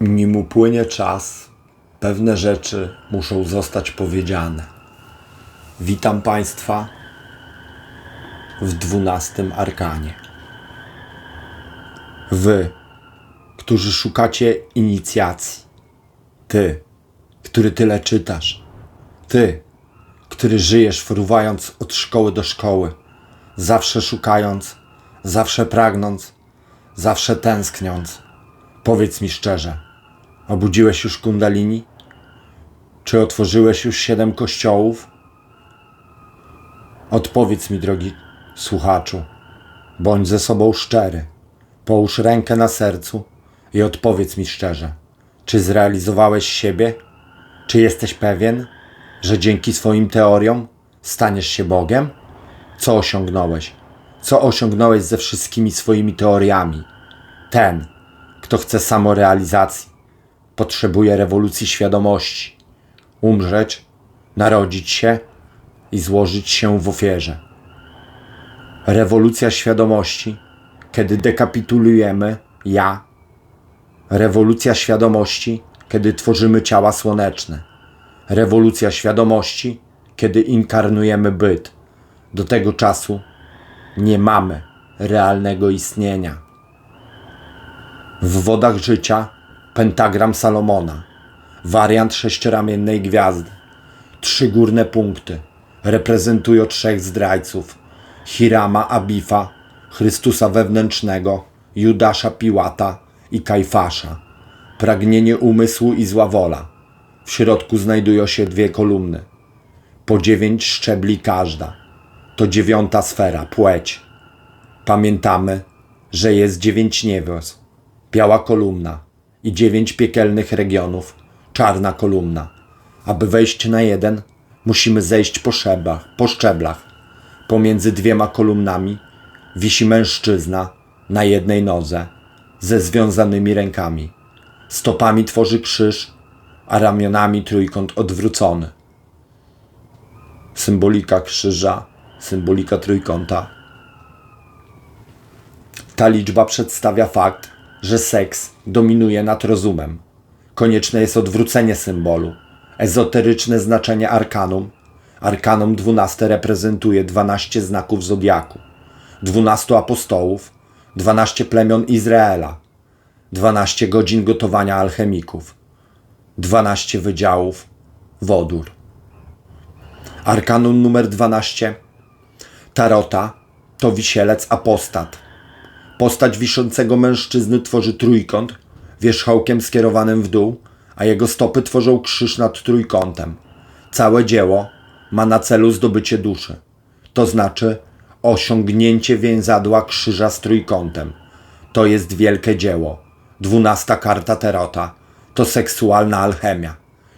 nim upłynie czas, pewne rzeczy muszą zostać powiedziane. Witam Państwa w dwunastym arkanie. Wy, którzy szukacie inicjacji, ty, który tyle czytasz, ty, który żyjesz fruwając od szkoły do szkoły, zawsze szukając, zawsze pragnąc, zawsze tęskniąc. Powiedz mi szczerze, obudziłeś już kundalini? Czy otworzyłeś już siedem kościołów? Odpowiedz mi, drogi słuchaczu, bądź ze sobą szczery. Połóż rękę na sercu i odpowiedz mi szczerze, czy zrealizowałeś siebie? Czy jesteś pewien, że dzięki swoim teoriom staniesz się Bogiem? Co osiągnąłeś? Co osiągnąłeś ze wszystkimi swoimi teoriami? Ten, kto chce samorealizacji, potrzebuje rewolucji świadomości, umrzeć, narodzić się i złożyć się w ofierze. Rewolucja świadomości, kiedy dekapitulujemy ja. Rewolucja świadomości, kiedy tworzymy ciała słoneczne. Rewolucja świadomości, kiedy inkarnujemy byt. Do tego czasu nie mamy realnego istnienia. W wodach życia pentagram Salomona, wariant sześcioramiennej gwiazdy. Trzy górne punkty reprezentują trzech zdrajców: Hirama Abifa, Chrystusa wewnętrznego, Judasza Piłata i Kajfasza. Pragnienie umysłu i zła wola. W środku znajdują się dwie kolumny, po dziewięć szczebli każda. To dziewiąta sfera, płeć. Pamiętamy, że jest dziewięć niebios, biała kolumna i dziewięć piekielnych regionów, czarna kolumna. Aby wejść na jeden, musimy zejść po szczeblach, po szczeblach. Pomiędzy dwiema kolumnami wisi mężczyzna na jednej nodze ze związanymi rękami. Stopami tworzy krzyż, a ramionami trójkąt odwrócony. Symbolika krzyża, symbolika trójkąta. Ta liczba przedstawia fakt, że seks dominuje nad rozumem. Konieczne jest odwrócenie symbolu. Ezoteryczne znaczenie arkanum. Arkanum 12 reprezentuje 12 znaków zodiaku, 12 apostołów, 12 plemion Izraela, 12 godzin gotowania alchemików, 12 wydziałów wodór. Arkanum numer 12 Tarota to wisielec apostat. Postać wiszącego mężczyzny tworzy trójkąt, wierzchołkiem skierowanym w dół, a jego stopy tworzą krzyż nad trójkątem. Całe dzieło ma na celu zdobycie duszy, to znaczy osiągnięcie więzadła krzyża z trójkątem. To jest wielkie dzieło. Dwunasta karta Tarota to seksualna alchemia.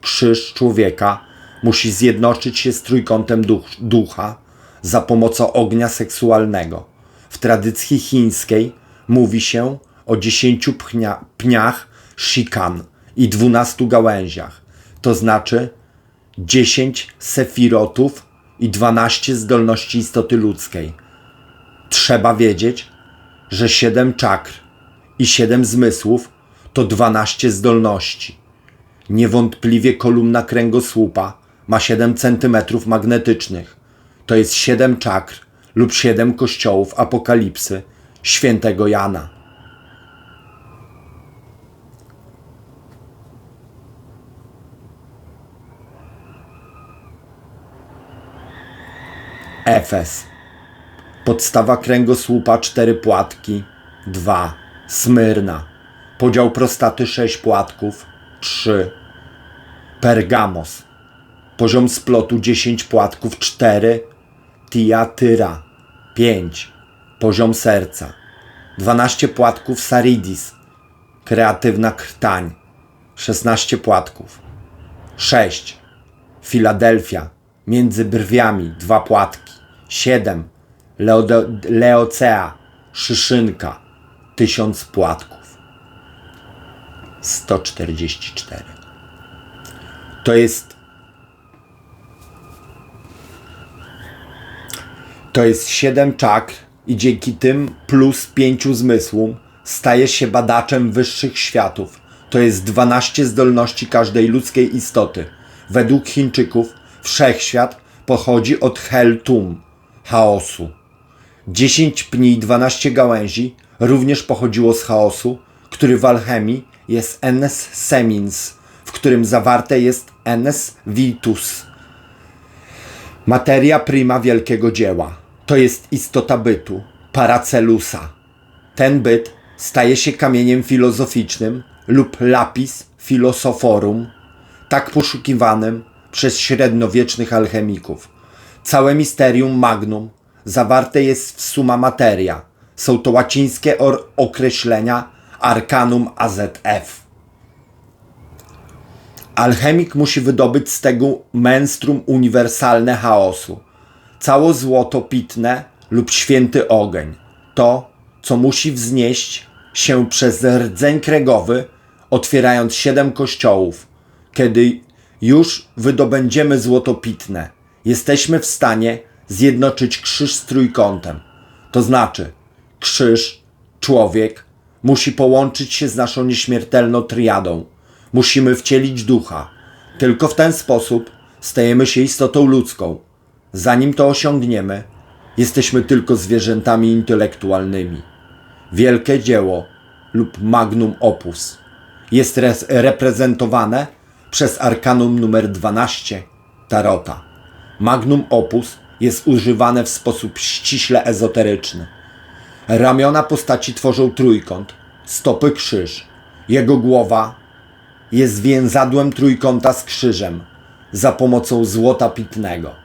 Krzyż człowieka musi zjednoczyć się z trójkątem duch, ducha za pomocą ognia seksualnego. W tradycji chińskiej mówi się o dziesięciu pnia, pniach shikan i dwunastu gałęziach, to znaczy dziesięć sefirotów i dwanaście zdolności istoty ludzkiej. Trzeba wiedzieć, że siedem czakr i siedem zmysłów to dwanaście zdolności. Niewątpliwie kolumna kręgosłupa ma 7 cm magnetycznych. To jest 7 czakr lub 7 kościołów apokalipsy świętego Jana. Efes. Podstawa kręgosłupa cztery płatki. 2. Smyrna. Podział prostaty 6 płatków. 3. Pergamos. Poziom splotu 10 płatków 4. Tiatyra 5. Poziom serca. 12 płatków Saridis. Kreatywna krtań. 16 płatków. 6. Filadelfia. Między brwiami 2 płatki. 7. Leode, Leocea. Szyszynka. 1000 płatków. 144 to jest to jest 7 czakr i dzięki tym plus 5 zmysłom stajesz się badaczem wyższych światów. to jest 12 zdolności każdej ludzkiej istoty. Według Chińczyków wszechświat pochodzi od Hel-Tum, chaosu. 10 pni i 12 gałęzi również pochodziło z chaosu, który w alchemii jest Enes Semins, w którym zawarte jest Enes Vitus. Materia prima wielkiego dzieła to jest istota bytu, Paracelusa. Ten byt staje się kamieniem filozoficznym lub lapis filosoforum, tak poszukiwanym przez średniowiecznych alchemików. Całe misterium magnum zawarte jest w suma materia. Są to łacińskie określenia arcanum AZF. Alchemik musi wydobyć z tego menstrum uniwersalne chaosu, cało złoto pitne lub święty ogień. To, co musi wznieść się przez rdzeń kregowy, otwierając siedem kościołów. Kiedy już wydobędziemy złoto pitne, jesteśmy w stanie zjednoczyć krzyż z trójkątem. To znaczy, krzyż, człowiek, musi połączyć się z naszą nieśmiertelną triadą. Musimy wcielić ducha. Tylko w ten sposób stajemy się istotą ludzką. Zanim to osiągniemy, jesteśmy tylko zwierzętami intelektualnymi. Wielkie dzieło lub magnum opus jest reprezentowane przez arkanum numer 12 Tarota. Magnum opus jest używane w sposób ściśle ezoteryczny. Ramiona postaci tworzą trójkąt, stopy krzyż. Jego głowa jest więzadłem trójkąta z krzyżem za pomocą złota pitnego.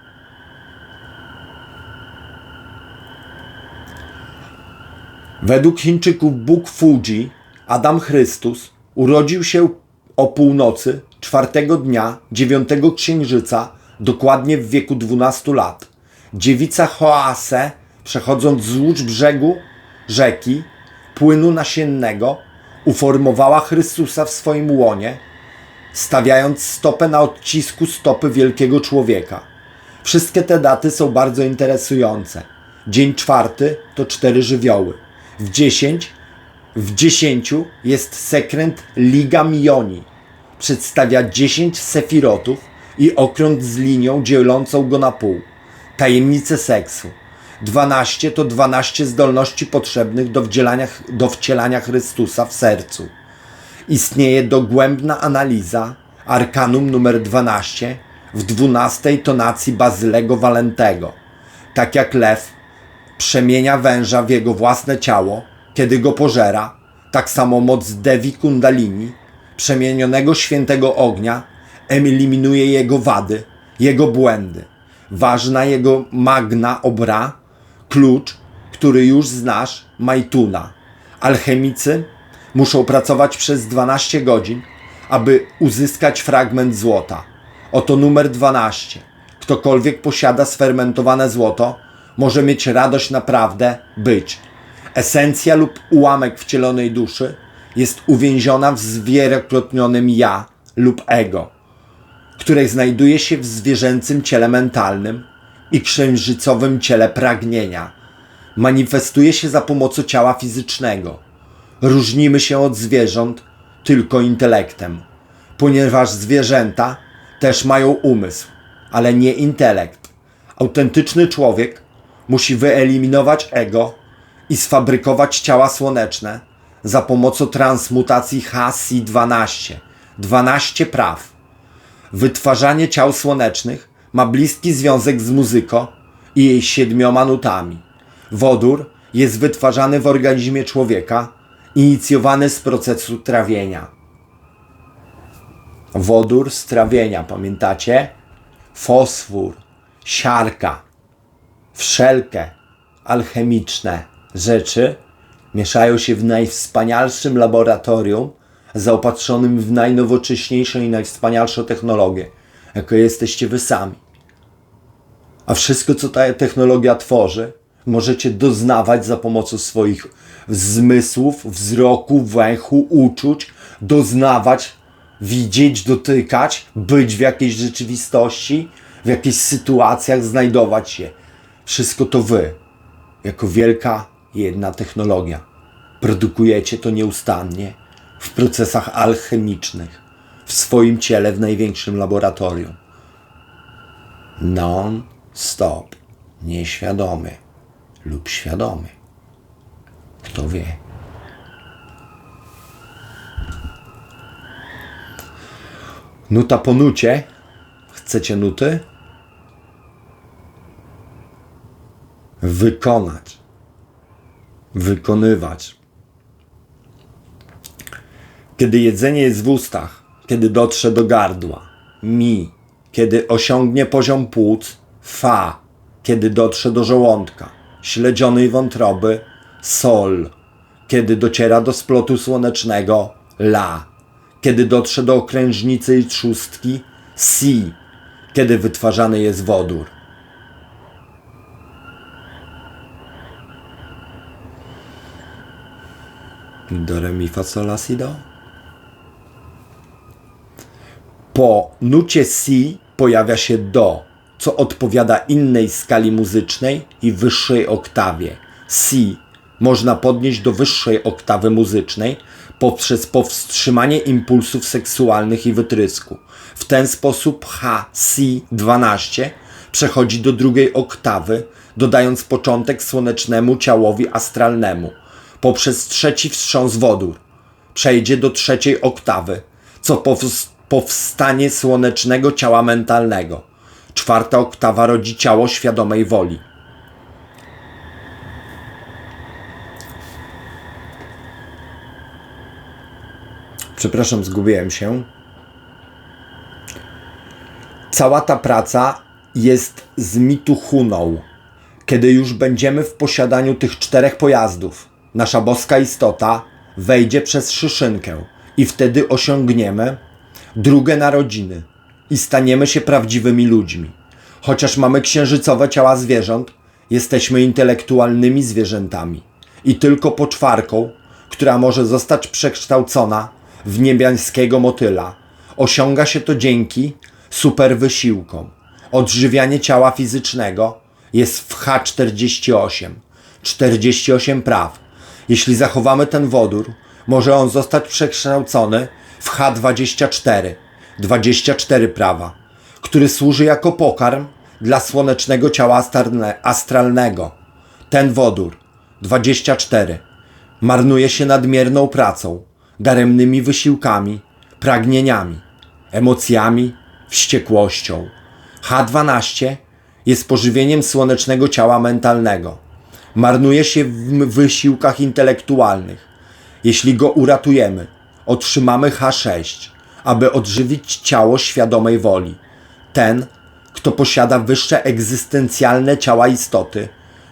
Według Chińczyków Bóg Fuji, Adam Chrystus, urodził się o północy czwartego dnia dziewiątego księżyca, dokładnie w wieku 12 lat. Dziewica Hoase, przechodząc wzdłuż brzegu rzeki, płynu nasiennego, uformowała Chrystusa w swoim łonie, stawiając stopę na odcisku stopy wielkiego człowieka. Wszystkie te daty są bardzo interesujące. Dzień czwarty to cztery żywioły. W dziesięć, w dziesięciu jest sekret Liga Mioni. Przedstawia dziesięć sefirotów i okrąg z linią dzielącą go na pół. Tajemnice seksu. 12 to 12 zdolności potrzebnych do do wcielania Chrystusa w sercu. Istnieje dogłębna analiza arkanum numer 12 w 12 tonacji Bazylego Walentego. Tak jak lew przemienia węża w jego własne ciało, kiedy go pożera, tak samo moc Devi Kundalini, przemienionego świętego ognia, eliminuje jego wady, jego błędy. Ważna jego magna obra, klucz, który już znasz, Majtuna. Alchemicy muszą pracować przez 12 godzin, aby uzyskać fragment złota. Oto numer 12. Ktokolwiek posiada sfermentowane złoto, może mieć radość naprawdę być. Esencja lub ułamek wcielonej duszy jest uwięziona w zwielokrotnionym ja lub ego, które znajduje się w zwierzęcym ciele mentalnym i księżycowym ciele pragnienia. Manifestuje się za pomocą ciała fizycznego. Różnimy się od zwierząt tylko intelektem, ponieważ zwierzęta też mają umysł, ale nie intelekt. Autentyczny człowiek musi wyeliminować ego i sfabrykować ciała słoneczne za pomocą transmutacji HC12, 12 praw. Wytwarzanie ciał słonecznych ma bliski związek z muzyką i jej siedmioma nutami. Wodór jest wytwarzany w organizmie człowieka, inicjowany z procesu trawienia. Wodór z trawienia, pamiętacie? Fosfor, siarka, wszelkie alchemiczne rzeczy mieszają się w najwspanialszym laboratorium zaopatrzonym w najnowocześniejszą i najwspanialszą technologię, jaką jesteście wy sami. A wszystko, co ta technologia tworzy, możecie doznawać za pomocą swoich zmysłów, wzroku, węchu, uczuć, doznawać, widzieć, dotykać, być w jakiejś rzeczywistości, w jakichś sytuacjach, znajdować się. Wszystko to wy, jako wielka jedna technologia. Produkujecie to nieustannie, w procesach alchemicznych, w swoim ciele w największym laboratorium. Non-stop, nieświadomy lub świadomy. Kto wie? Nuta po nucie. Chcecie nuty? Wykonać. Wykonywać. Kiedy jedzenie jest w ustach, kiedy dotrze do gardła, mi, kiedy osiągnie poziom płuc, fa, kiedy dotrze do żołądka, śledzionej wątroby, sol, kiedy dociera do splotu słonecznego, la, kiedy dotrze do okrężnicy i trzustki, si, kiedy wytwarzany jest wodór. Do re mi fa sol la si do. Po nucie si pojawia się do, co odpowiada innej skali muzycznej i wyższej oktawie. Si można podnieść do wyższej oktawy muzycznej poprzez powstrzymanie impulsów seksualnych i wytrysku. W ten sposób H-Si-12 przechodzi do drugiej oktawy, dodając początek słonecznemu ciałowi astralnemu. Poprzez trzeci wstrząs wodór przejdzie do trzeciej oktawy, co pows- powstanie słonecznego ciała mentalnego. Czwarta oktawa rodzi ciało świadomej woli. Przepraszam, zgubiłem się. Cała ta praca jest z mitu huną. Kiedy już będziemy w posiadaniu tych czterech pojazdów, nasza boska istota wejdzie przez szyszynkę i wtedy osiągniemy drugie narodziny i staniemy się prawdziwymi ludźmi. Chociaż mamy księżycowe ciała zwierząt, jesteśmy intelektualnymi zwierzętami. I tylko poczwarką, która może zostać przekształcona w niebiańskiego motyla, osiąga się to dzięki super wysiłkom. Odżywianie ciała fizycznego jest w H48. 48 praw. Jeśli zachowamy ten wodór, może on zostać przekształcony w H24. 24 prawa, który służy jako pokarm dla słonecznego ciała astralne- astralnego. Ten wodór 24 marnuje się nadmierną pracą, daremnymi wysiłkami, pragnieniami, emocjami, wściekłością. H12 jest pożywieniem słonecznego ciała mentalnego. Marnuje się w wysiłkach intelektualnych. Jeśli go uratujemy, otrzymamy H6, aby odżywić ciało świadomej woli. Ten, kto posiada wyższe egzystencjalne ciała istoty,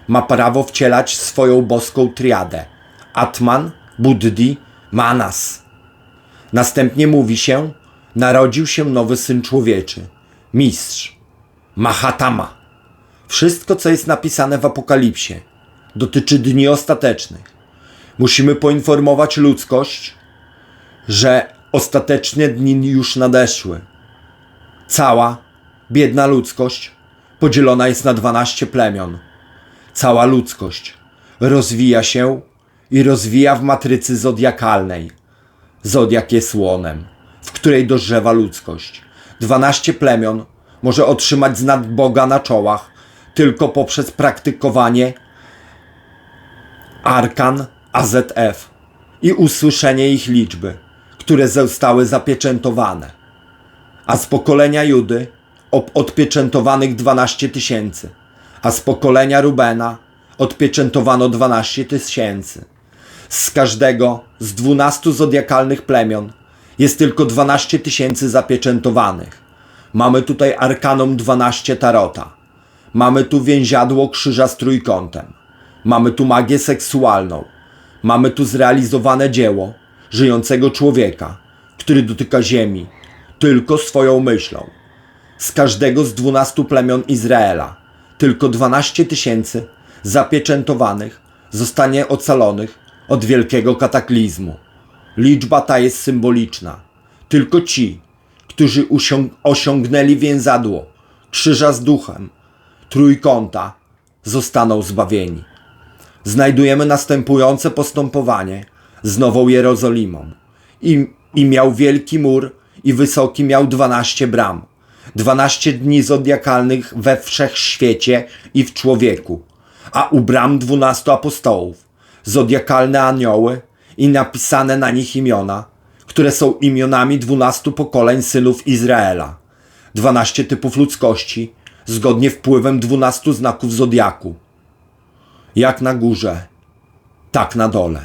ma prawo wcielać swoją boską triadę Atman, Buddhi, Manas. Następnie mówi się, narodził się nowy syn człowieczy, mistrz, Mahatama. Wszystko, co jest napisane w Apokalipsie, dotyczy dni ostatecznych. Musimy poinformować ludzkość, że ostateczne dni już nadeszły. Cała biedna ludzkość podzielona jest na 12 plemion. Cała ludzkość rozwija się i rozwija w matrycy zodiakalnej. Zodiak jest łonem, w której dojrzewa ludzkość. 12 plemion może otrzymać znak Boga na czołach tylko poprzez praktykowanie arkan AZF i usłyszenie ich liczby, które zostały zapieczętowane. A z pokolenia Judy odpieczętowanych 12 tysięcy, a z pokolenia Rubena odpieczętowano 12 tysięcy. Z każdego z 12 zodiakalnych plemion jest tylko 12 tysięcy zapieczętowanych. Mamy tutaj arkanom 12 tarota. Mamy tu więziadło krzyża z trójkątem. Mamy tu magię seksualną. Mamy tu zrealizowane dzieło żyjącego człowieka, który dotyka ziemi tylko swoją myślą. Z każdego z dwunastu plemion Izraela tylko 12 tysięcy zapieczętowanych zostanie ocalonych od wielkiego kataklizmu. Liczba ta jest symboliczna. Tylko ci, którzy osiągnęli więzadło krzyża z duchem, trójkąta, zostaną zbawieni znajdujemy następujące postępowanie z Nową Jerozolimą i, i miał wielki mur i wysoki miał dwanaście bram. Dwanaście dni zodiakalnych we wszechświecie i w człowieku, a u bram dwunastu apostołów, zodiakalne anioły i napisane na nich imiona, które są imionami dwunastu pokoleń synów Izraela. Dwanaście typów ludzkości, zgodnie wpływem dwunastu znaków zodiaku. Jak na górze, tak na dole.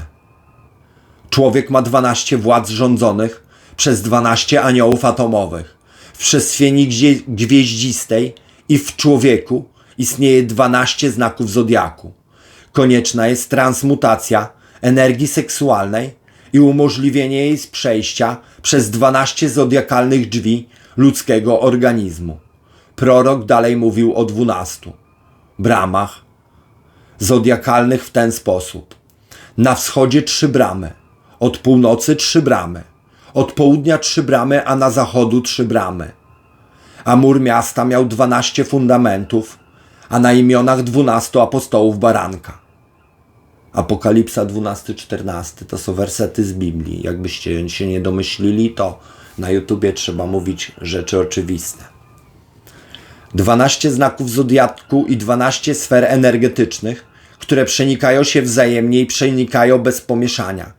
Człowiek ma 12 władz rządzonych przez 12 aniołów atomowych. W przestrzeni gwieździstej i w człowieku istnieje 12 znaków zodiaku. Konieczna jest transmutacja energii seksualnej i umożliwienie jej przejścia przez 12 zodiakalnych drzwi ludzkiego organizmu. Prorok dalej mówił o 12 bramach zodiakalnych w ten sposób. Na wschodzie trzy bramy, od północy trzy bramy, od południa trzy bramy, a na zachodu trzy bramy. A mur miasta miał dwanaście fundamentów, a na imionach dwunastu apostołów baranka. Apokalipsa 12-14 to są wersety z Biblii. Jakbyście się nie domyślili, to na YouTubie trzeba mówić rzeczy oczywiste. 12 znaków zodiaku i 12 sfer energetycznych, które przenikają się wzajemnie i przenikają bez pomieszania.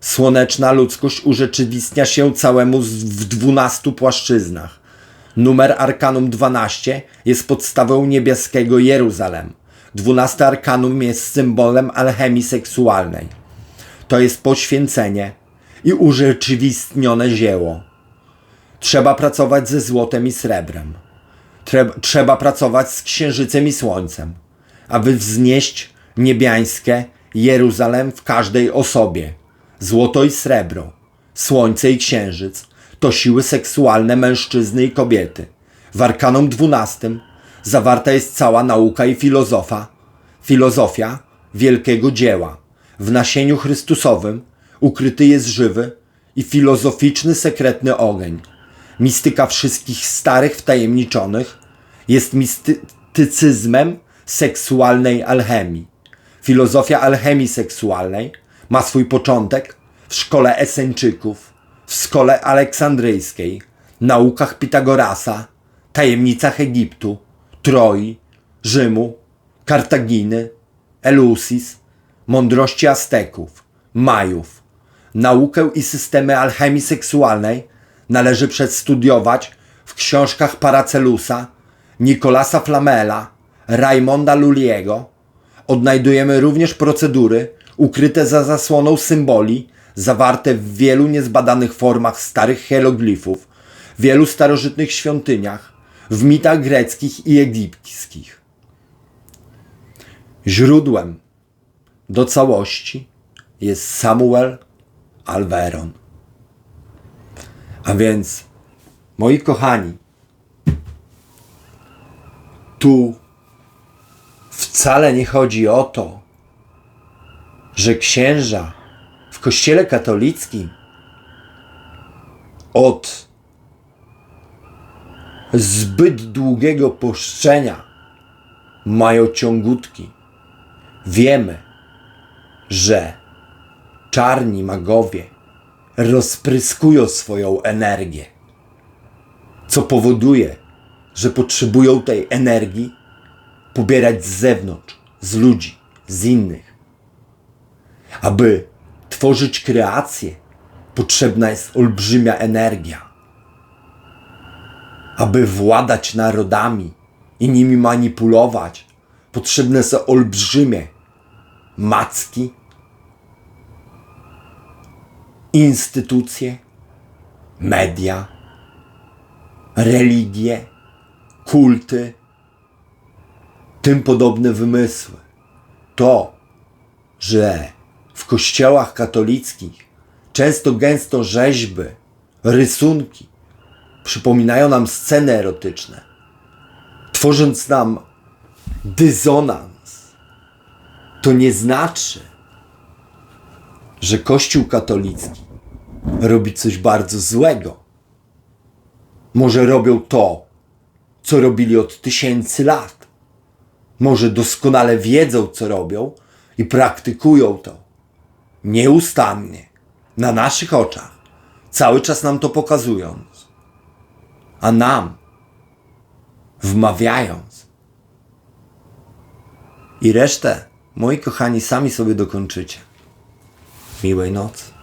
Słoneczna ludzkość urzeczywistnia się całemu w 12 płaszczyznach. Numer arkanum 12 jest podstawą niebieskiego Jeruzalem. 12 arkanum jest symbolem alchemii seksualnej. To jest poświęcenie i urzeczywistnione dzieło. Trzeba pracować ze złotem i srebrem. Trzeba, trzeba pracować z księżycem i słońcem, aby wznieść niebiańskie Jeruzalem w każdej osobie. Złoto i srebro, słońce i księżyc to siły seksualne mężczyzny i kobiety. W Arkanum XII zawarta jest cała nauka i filozofa, filozofia wielkiego dzieła. W nasieniu Chrystusowym ukryty jest żywy i filozoficzny sekretny ogień. Mistyka wszystkich starych wtajemniczonych jest mistycyzmem seksualnej alchemii. Filozofia alchemii seksualnej ma swój początek w szkole Eseńczyków, w szkole aleksandryjskiej, naukach Pitagorasa, tajemnicach Egiptu, Troi, Rzymu, Kartaginy, Elusis, mądrości Azteków, Majów. Naukę i systemy alchemii seksualnej należy przedstudiować w książkach Paracelusa, Nicolasa Flamela, Raimonda Lulliego. Odnajdujemy również procedury ukryte za zasłoną symboli, zawarte w wielu niezbadanych formach starych hieroglifów, wielu starożytnych świątyniach, w mitach greckich i egipskich. Źródłem do całości jest Samuel Alveron. A więc, moi kochani, tu wcale nie chodzi o to, że księża w Kościele katolickim od zbyt długiego poszczenia mają ciągutki. Wiemy, że czarni magowie rozpryskują swoją energię, co powoduje, że potrzebują tej energii pobierać z zewnątrz, z ludzi, z innych. Aby tworzyć kreację, potrzebna jest olbrzymia energia. Aby władać narodami i nimi manipulować, potrzebne są olbrzymie macki, instytucje, media, religie, kulty, tym podobne wymysły. To, że w kościołach katolickich często gęsto rzeźby, rysunki przypominają nam sceny erotyczne, tworząc nam dysonans, to nie znaczy, że Kościół katolicki robi coś bardzo złego. Może robią to, co robili od tysięcy lat. Może doskonale wiedzą, co robią i praktykują to nieustannie, na naszych oczach, cały czas nam to pokazując, a nam wmawiając. I resztę, moi kochani, sami sobie dokończycie. Miłej nocy.